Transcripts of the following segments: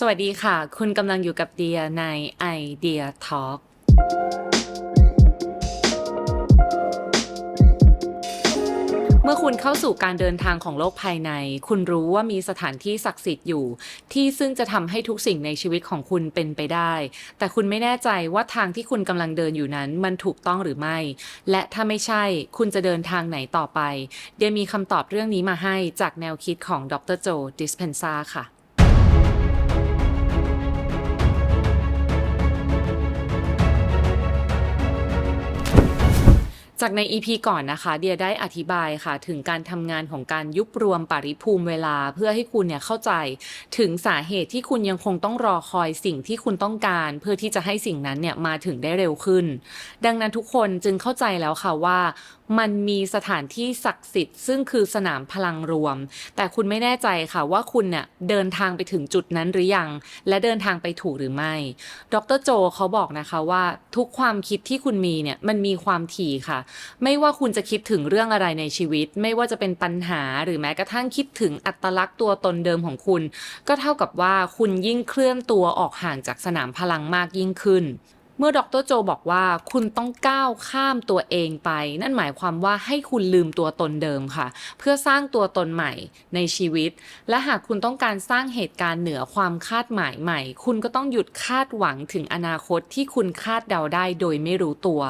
สวัสดีค่ะ คุณกำลังอยู่กับเดียใน Idea Talk เมื่อคุณเข้าสู่การเดินทางของโลกภายใน คุณรู้ว่ามีสถานที่ศักดิ์สิทธิ์อยู่ ที่ซึ่งจะทำให้ทุกสิ่งในชีวิตของคุณเป็นไปได้ แต่คุณไม่แน่ใจว่าทางที่คุณกำลังเดินอยู่นั้นมันถูกต้องหรือไม่ และถ้าไม่ใช่ คุณจะเดินทางไหนต่อไป เดียมีคำตอบเรื่องนี้มาให้จากแนวคิดของดรโจดิสเพนซาค่ะ จากใน EP ก่อนนะคะ เดียได้อธิบายค่ะ ถึงการทำงานของการยุบรวมปริภูมิเวลา เพื่อให้คุณเนี่ยเข้าใจ ถึงสาเหตุที่คุณยังคงต้องรอคอยสิ่งที่คุณต้องการ เพื่อที่จะให้สิ่งนั้นเนี่ยมาถึงได้เร็วขึ้น ดังนั้นทุกคนจึงเข้าใจแล้วค่ะว่ามันมีสถานที่ศักดิ์สิทธิ์ ซึ่งคือสนามพลังรวม แต่คุณไม่แน่ใจค่ะว่าคุณเนี่ยเดินทางไปถึงจุดนั้นหรือยัง และเดินทางไปถูกหรือไม่ ดรโจเขาบอกนะคะว่าทุกความคิดที่คุณมีเนี่ยมันมีความถี่ค่ะไม่ว่าคุณจะคิดถึงเรื่องอะไรในชีวิต ไม่ว่าจะเป็นปัญหาหรือแม้กระทั่งคิดถึงอัตลักษณ์ตัวตนเดิมของคุณ ก็เท่ากับว่าคุณยิ่งเคลื่อนตัวออกห่างจากสนามพลังมากยิ่งขึ้น เมื่อดรโจบอกว่าคุณต้องก้าวข้ามตัวเองไป นั่นหมายความว่าให้คุณลืมตัวตนเดิมค่ะ เพื่อสร้างตัวตนใหม่ในชีวิต และหากคุณต้องการสร้างเหตุการณ์เหนือความคาดหมายใหม่ คุณก็ต้องหยุดคาดหวังถึงอนาคตที่คุณคาดเดาได้โดยไม่รู้ตัว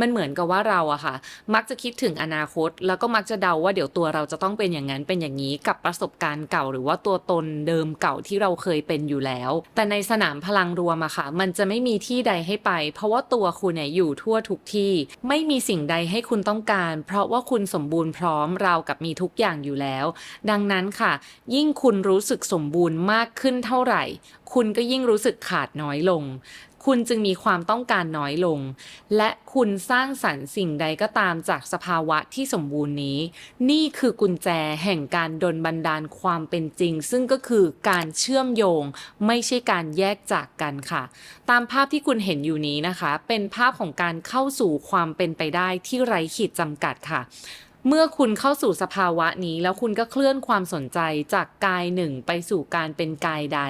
มันเหมือนกับว่าเราอะค่ะ มักจะคิดถึงอนาคต แล้วก็มักจะเดาว่าเดี๋ยวตัวเราจะต้องเป็นอย่างนั้นเป็นอย่างนี้กับประสบการณ์เก่า หรือว่าตัวตนเดิมเก่าที่เราเคยเป็นอยู่แล้ว แต่ในสนามพลังรวมอะค่ะ มันจะไม่มีที่ใดให้ไปเพราะว่าตัวคุณเนี่ยอยู่ทั่วทุกที่ ไม่มีสิ่งใดให้คุณต้องการ เพราะว่าคุณสมบูรณ์พร้อมราวกับมีทุกอย่างอยู่แล้ว ดังนั้นค่ะ ยิ่งคุณรู้สึกสมบูรณ์มากขึ้นเท่าไหร่ คุณก็ยิ่งรู้สึกขาดน้อยลง คุณจึงมีความต้องการน้อยลง และคุณสร้างสรรค์สิ่งใดก็ตามจากสภาวะที่สมบูรณ์นี้ นี่คือกุญแจแห่งการดลบันดาลความเป็นจริง ซึ่งก็คือการเชื่อมโยง ไม่ใช่การแยกจากกันค่ะ ตามภาพที่คุณเห็นอยู่นี้นะคะ เป็นภาพของการเข้าสู่ความเป็นไปได้ที่ไร้ขีดจำกัดค่ะ เมื่อคุณเข้าสู่สภาวะนี้ แล้วคุณก็เคลื่อนความสนใจจากกายหนึ่งไปสู่การเป็นกายใด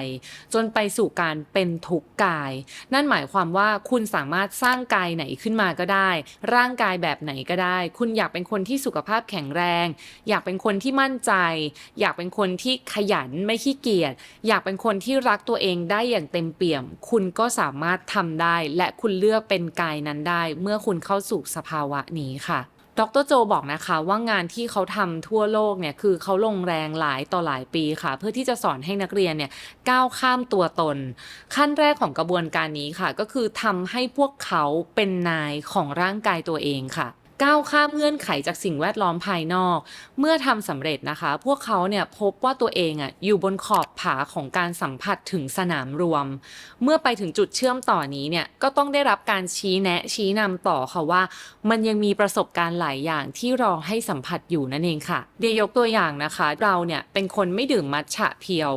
จนไปสู่การเป็นทุกกาย นั่นหมายความว่าคุณสามารถสร้างกายไหนขึ้นมาก็ได้ ร่างกายแบบไหนก็ได้ คุณอยากเป็นคนที่สุขภาพแข็งแรง อยากเป็นคนที่มั่นใจ อยากเป็นคนที่ขยันไม่ขี้เกียจอยากเป็นคนที่รักตัวเองได้อย่างเต็มเปี่ยม คุณก็สามารถทำได้ และคุณเลือกเป็นกายนั้นได้ เมื่อคุณเข้าสู่สภาวะนี้ค่ะ ดรโจบอกนะคะว่างานที่เขาทำทั่วโลกเนี่ยคือเขาลงแรงหลายต่อหลายปีค่ะ เพื่อที่จะสอนให้นักเรียนเนี่ยก้าวข้ามตัวตน ขั้นแรกของกระบวนการนี้ค่ะ ก็คือทำให้พวกเขาเป็นนายของร่างกายตัวเองค่ะ ก้าวข้ามเงื่อนไขจากสิ่งแวดล้อมภายนอก เมื่อทำสำเร็จนะคะ พวกเขาเนี่ยพบว่าตัวเองอะอยู่บนขอบผาของการสัมผัสถึงสนามรวม เมื่อไปถึงจุดเชื่อมต่อนี้เนี่ยก็ต้องได้รับการชี้แนะชี้นำต่อค่ะว่า มันยังมีประสบการณ์หลายอย่างที่รอให้สัมผัสอยู่นั่นเองค่ะ เดียยกตัวอย่างนะคะ เราเนี่ยเป็นคนไม่ดื่มมัทฉะเพียว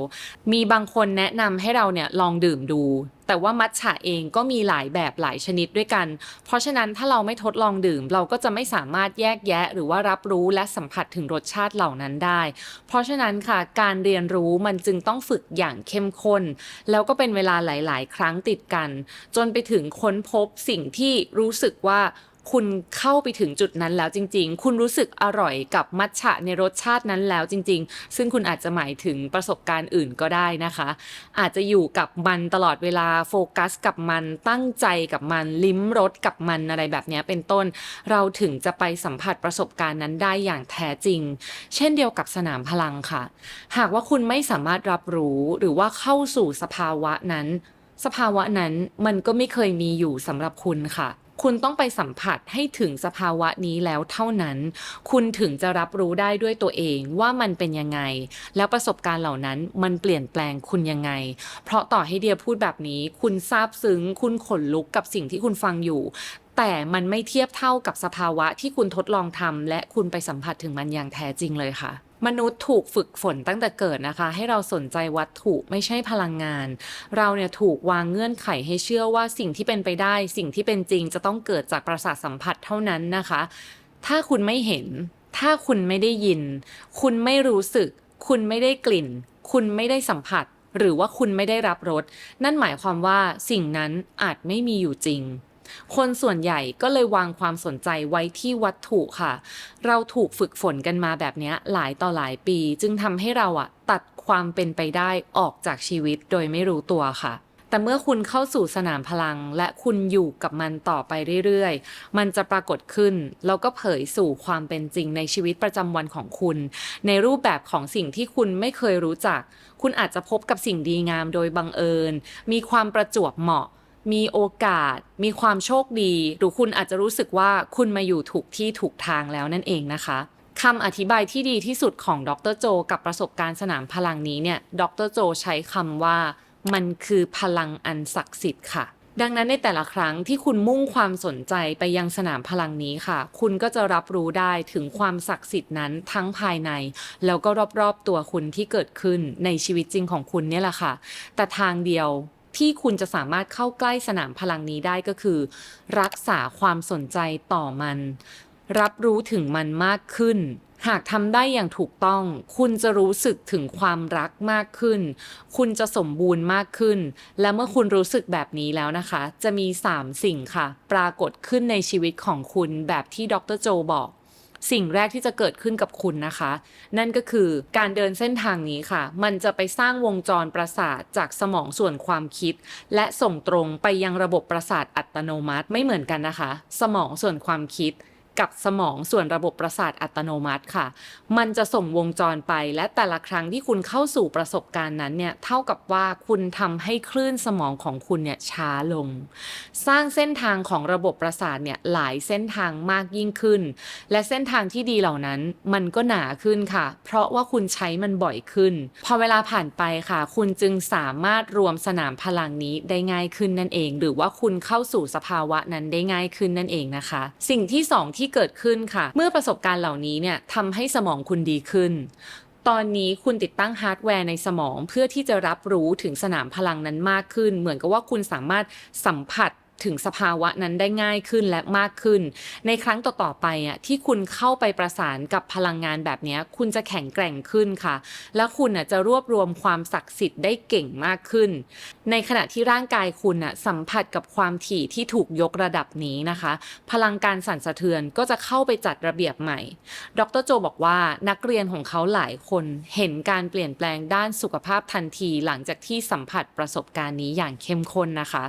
มีบางคนแนะนำให้เราเนี่ยลองดื่มดู แต่ว่ามัทฉะเองก็มีหลายแบบหลายชนิดด้วยกัน เพราะฉะนั้นถ้าเราไม่ทดลองดื่ม เราก็จะไม่สามารถแยกแยะ หรือว่ารับรู้และสัมผัสถึงรสชาติเหล่านั้นได้ เพราะฉะนั้นค่ะการเรียนรู้มันจึงต้องฝึกอย่างเข้มข้น แล้วก็เป็นเวลาหลาย ๆ ครั้งติดกัน จนไปถึงค้นพบสิ่งที่รู้สึกว่า คุณเข้าไปถึงจุดนั้นแล้วจริง ๆ คุณรู้สึกอร่อยกับมัทฉะในรสชาตินั้นแล้วจริง ๆ ซึ่งคุณอาจจะหมายถึงประสบการณ์อื่นก็ได้นะคะ อาจจะอยู่กับมันตลอดเวลาโฟกัสกับมันตั้งใจกับมันลิ้มรสกับมันอะไรแบบนี้เป็นต้น เราถึงจะไปสัมผัสประสบการณ์นั้นได้อย่างแท้จริง เช่นเดียวกับสนามพลังค่ะ หากว่าคุณไม่สามารถรับรู้หรือว่าเข้าสู่สภาวะนั้น สภาวะนั้นมันก็ไม่เคยมีอยู่สำหรับคุณค่ะ คุณต้องไปสัมผัสให้ถึงสภาวะนี้แล้วเท่านั้น คุณถึงจะรับรู้ได้ด้วยตัวเองว่ามันเป็นยังไง แล้วประสบการณ์เหล่านั้นมันเปลี่ยนแปลงคุณยังไง เพราะต่อให้เดียพูดแบบนี้ คุณซาบซึ้ง คุณขนลุกกับสิ่งที่คุณฟังอยู่ แต่มันไม่เทียบเท่ากับสภาวะที่คุณทดลองทำและคุณไปสัมผัสถึงมันอย่างแท้จริงเลยค่ะ มนุษย์ถูกฝึกฝนตั้งแต่เกิดนะคะ ให้เราสนใจวัตถุไม่ใช่พลังงาน เราเนี่ยถูกวางเงื่อนไขให้เชื่อว่าสิ่งที่เป็นไปได้ สิ่งที่เป็นจริงจะต้องเกิดจากประสาทสัมผัสเท่านั้นนะคะ ถ้าคุณไม่เห็น ถ้าคุณไม่ได้ยิน คุณไม่รู้สึก คุณไม่ได้กลิ่น คุณไม่ได้สัมผัส หรือว่าคุณไม่ได้รับรสนั่นหมายความว่าสิ่งนั้นอาจไม่มีอยู่จริง คนส่วนใหญ่ก็เลยวางความสนใจไว้ที่วัตถุค่ะ เราถูกฝึกฝนกันมาแบบนี้หลายต่อหลายปี จึงทำให้เราอะตัดความเป็นไปได้ออกจากชีวิตโดยไม่รู้ตัวค่ะแต่เมื่อคุณเข้าสู่สนามพลัง และคุณอยู่กับมันต่อไปเรื่อยๆ มันจะปรากฏขึ้น แล้วก็เผยสู่ความเป็นจริงในชีวิตประจำวันของคุณ ในรูปแบบของสิ่งที่คุณไม่เคยรู้จัก คุณอาจจะพบกับสิ่งดีงามโดยบังเอิญ มีความประจวบเหมาะ มีโอกาส มีความโชคดี หรือคุณอาจจะรู้สึกว่าคุณมาอยู่ถูกที่ถูกทางแล้วนั่นเองนะคะคำอธิบายที่ดีที่สุดของดรโจ กับประสบการณ์สนามพลังนี้เนี่ย ดรโจใช้คำว่า มันคือพลังอันศักดิ์สิทธิ์ค่ะ ดังนั้นในแต่ละครั้งที่คุณมุ่งความสนใจไปยังสนามพลังนี้ค่ะ คุณก็จะรับรู้ได้ถึงความศักดิ์สิทธิ์นั้นทั้งภายใน แล้วก็รอบๆตัวคุณที่เกิดขึ้นในชีวิตจริงของคุณเนี่ยแหละค่ะ แต่ทางเดียว ที่คุณจะสามารถเข้าใกล้สนามพลังนี้ได้ก็คือ รักษาความสนใจต่อมัน รับรู้ถึงมันมากขึ้น หากทำได้อย่างถูกต้อง คุณจะรู้สึกถึงความรักมากขึ้น คุณจะสมบูรณ์มากขึ้น และเมื่อคุณรู้สึกแบบนี้แล้วนะคะ จะมี 3 สิ่งค่ะ ปรากฏขึ้นในชีวิตของคุณแบบที่ดรโจบอก สิ่งแรกที่จะเกิดขึ้นกับคุณนะคะ นั่นก็คือการเดินเส้นทางนี้ค่ะ มันจะไปสร้างวงจรประสาทจากสมองส่วนความคิด และส่งตรงไปยังระบบประสาทอัตโนมัติไม่เหมือนกันนะคะ สมองส่วนความคิด กับสมองส่วนระบบประสาทอัตโนมัติค่ะ มันจะส่งวงจรไป และแต่ละครั้งที่คุณเข้าสู่ประสบการณ์นั้นเนี่ยเท่ากับว่าคุณทำให้คลื่นสมองของคุณเนี่ยช้าลง สร้างเส้นทางของระบบประสาทเนี่ยหลายเส้นทางมากยิ่งขึ้น และเส้นทางที่ดีเหล่านั้นมันก็หนาขึ้นค่ะ เพราะว่าคุณใช้มันบ่อยขึ้น พอเวลาผ่านไปค่ะ คุณจึงสามารถรวมสนามพลังนี้ได้ง่ายขึ้นนั่นเอง หรือว่าคุณเข้าสู่สภาวะนั้นได้ง่ายขึ้นนั่นเองนะคะ สิ่งที่สองที่เกิดขึ้นค่ะ เมื่อประสบการณ์เหล่านี้เนี่ยทำให้สมองคุณดีขึ้น ตอนนี้คุณติดตั้งฮาร์ดแวร์ในสมองเพื่อที่จะรับรู้ถึงสนามพลังนั้นมากขึ้น เหมือนกับว่าคุณสามารถสัมผัส ถึงสภาวะนั้นได้ง่ายขึ้นและมากขึ้น ในครั้งต่อๆไปอะที่คุณเข้าไปประสานกับพลังงานแบบนี้คุณจะแข็งแกร่งขึ้นค่ะ และคุณอะจะรวบรวมความศักดิ์สิทธิ์ได้เก่งมากขึ้น ในขณะที่ร่างกายคุณอะสัมผัสกับความถี่ที่ถูกยกระดับนี้นะคะ พลังการสั่นสะเทือนก็จะเข้าไปจัดระเบียบใหม่ ดรโจบอกว่านักเรียนของเขาหลายคนเห็นการเปลี่ยนแปลงด้านสุขภาพทันที หลังจากที่สัมผัสประสบการณ์นี้อย่างเข้มข้นนะคะ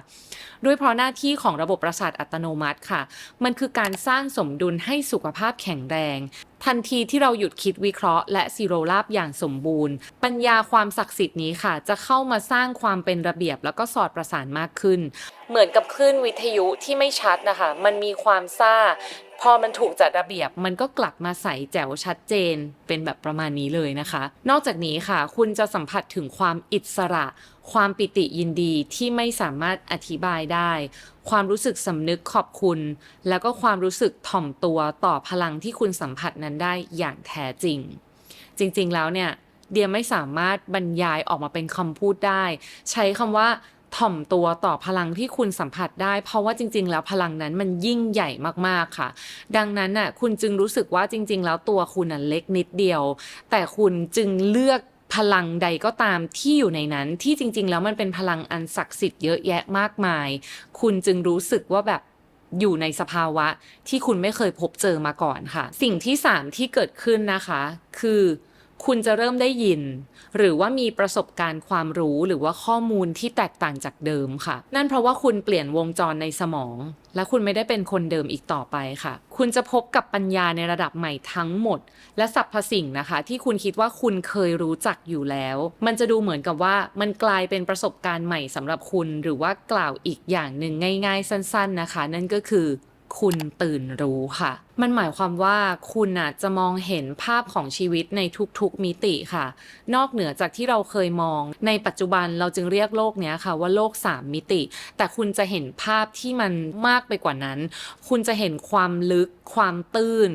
ด้วยเพราะหน้าที่ของระบบประสาทอัตโนมัติค่ะ มันคือการสร้างสมดุลให้สุขภาพแข็งแรง ทันทีที่เราหยุดคิดวิเคราะห์และซีโรราบอย่างสมบูรณ์ ปัญญาความศักดิ์สิทธิ์นี้ค่ะ จะเข้ามาสร้างความเป็นระเบียบแล้วก็สอดประสานมากขึ้น เหมือนกับคลื่นวิทยุที่ไม่ชัดนะคะ มันมีความซ่า พอมันถูกจัดระเบียบ มันก็กลับมาใสแจ๋วชัดเจนเป็นแบบประมาณนี้เลยนะคะ นอกจากนี้ค่ะ คุณจะสัมผัสถึงความอิสระ ความปิติยินดีที่ไม่สามารถอธิบายได้ ความรู้สึกสำนึกขอบคุณ แล้วก็ความรู้สึกถ่อมตัวต่อพลังที่คุณสัมผัสนั้นได้อย่างแท้จริง จริงๆแล้วเนี่ยเดียไม่สามารถบรรยายออกมาเป็นคำพูดได้ ใช้คำว่า ถ่อมตัวต่อพลังที่คุณสัมผัสได้ เพราะว่าจริง ๆ แล้วพลังนั้นมันยิ่งใหญ่มากๆค่ะ ดังนั้นน่ะคุณจึงรู้สึกว่าจริง ๆ แล้วตัวคุณน่ะเล็กนิดเดียว แต่คุณจึงเลือกพลังใดก็ตามที่อยู่ในนั้นที่จริง ๆ แล้วมันเป็นพลังอันศักดิ์สิทธิ์เยอะแยะมากมาย คุณจึงรู้สึกว่าแบบอยู่ในสภาวะที่คุณไม่เคยพบเจอมาก่อนค่ะ สิ่งที่ 3 ที่เกิดขึ้นนะคะ คือ คุณจะเริ่มได้ยิน หรือว่ามีประสบการณ์ความรู้หรือว่าข้อมูลที่แตกต่างจากเดิมค่ะ นั่นเพราะว่าคุณเปลี่ยนวงจรในสมอง และคุณไม่ได้เป็นคนเดิมอีกต่อไปค่ะ คุณจะพบกับปัญญาในระดับใหม่ทั้งหมด และสรรพสิ่งนะคะ ที่คุณคิดว่าคุณเคยรู้จักอยู่แล้ว มันจะดูเหมือนกับว่ามันกลายเป็นประสบการณ์ใหม่สำหรับคุณหรือว่ากล่าวอีกอย่างหนึ่งง่าย ๆ สั้น ๆนะคะ นั่นก็คือ คุณตื่นรู้ค่ะ มันหมายความว่าคุณน่ะจะมองเห็นภาพของชีวิตในทุกๆมิติค่ะ นอกเหนือจากที่เราเคยมอง ในปัจจุบันเราจึงเรียกโลกเนี้ยค่ะว่าโลก 3 มิติ แต่คุณจะเห็นภาพที่มันมากไปกว่านั้น คุณจะเห็นความลึก ความตื้น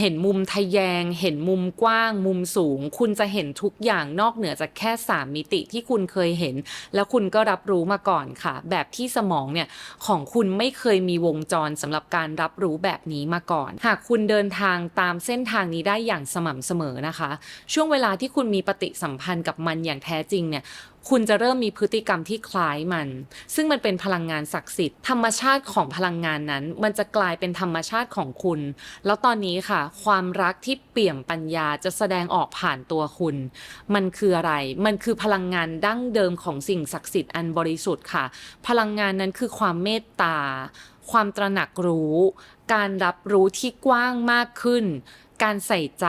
เห็นมุมทะแยง เห็นมุมกว้าง มุมสูง คุณจะเห็นทุกอย่างนอกเหนือจากแค่ 3 มิติที่คุณเคยเห็น แล้วคุณก็รับรู้มาก่อนค่ะ แบบที่สมองเนี่ยของคุณไม่เคยมีวงจรสำหรับการรับรู้แบบนี้มาก่อนหากคุณเดินทางตามเส้นทางนี้ได้อย่างสม่ำเสมอนะคะ ช่วงเวลาที่คุณมีปฏิสัมพันธ์กับมันอย่างแท้จริงเนี่ยคุณจะเริ่มมีพฤติกรรมที่คล้ายมัน ซึ่งมันเป็นพลังงานศักดิ์สิทธิ์ ธรรมชาติของพลังงานนั้น มันจะกลายเป็นธรรมชาติของคุณ แล้วตอนนี้ค่ะ ความรักที่เปี่ยมปัญญาจะแสดงออกผ่านตัวคุณ มันคืออะไร มันคือพลังงานดั้งเดิมของสิ่งศักดิ์สิทธิ์อันบริสุทธิ์ค่ะ พลังงานนั้นคือความเมตตา ความตระหนักรู้ การรับรู้ที่กว้างมากขึ้น การใส่ใจ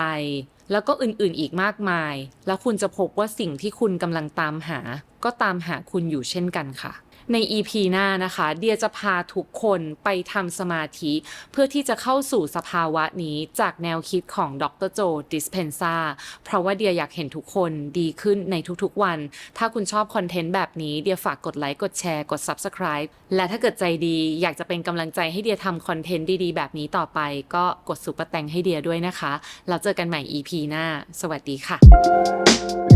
แล้วก็อื่นๆอีกมากมาย แล้วคุณจะพบว่าสิ่งที่คุณกำลังตามหา ก็ตามหาคุณอยู่เช่นกันค่ะ ใน EP หน้านะคะ เดียจะพาทุกคนไปทำสมาธิ เพื่อที่จะเข้าสู่สภาวะนี้จากแนวคิดของดรโจดิสเพนซาเพราะว่าเดียอยากเห็นทุกคนดีขึ้นในทุกๆวัน ถ้าคุณชอบคอนเทนต์แบบนี้เดียฝากกดไลค์กดแชร์กด Subscribe และถ้าเกิดใจดีอยากจะเป็นกำลังใจให้เดียทำคอนเทนต์ดีๆ แบบนี้ต่อไป ก็กดซุปเปอร์แตงให้เดียด้วยนะคะแล้วเจอกันใหม่ EP หน้า สวัสดีค่ะ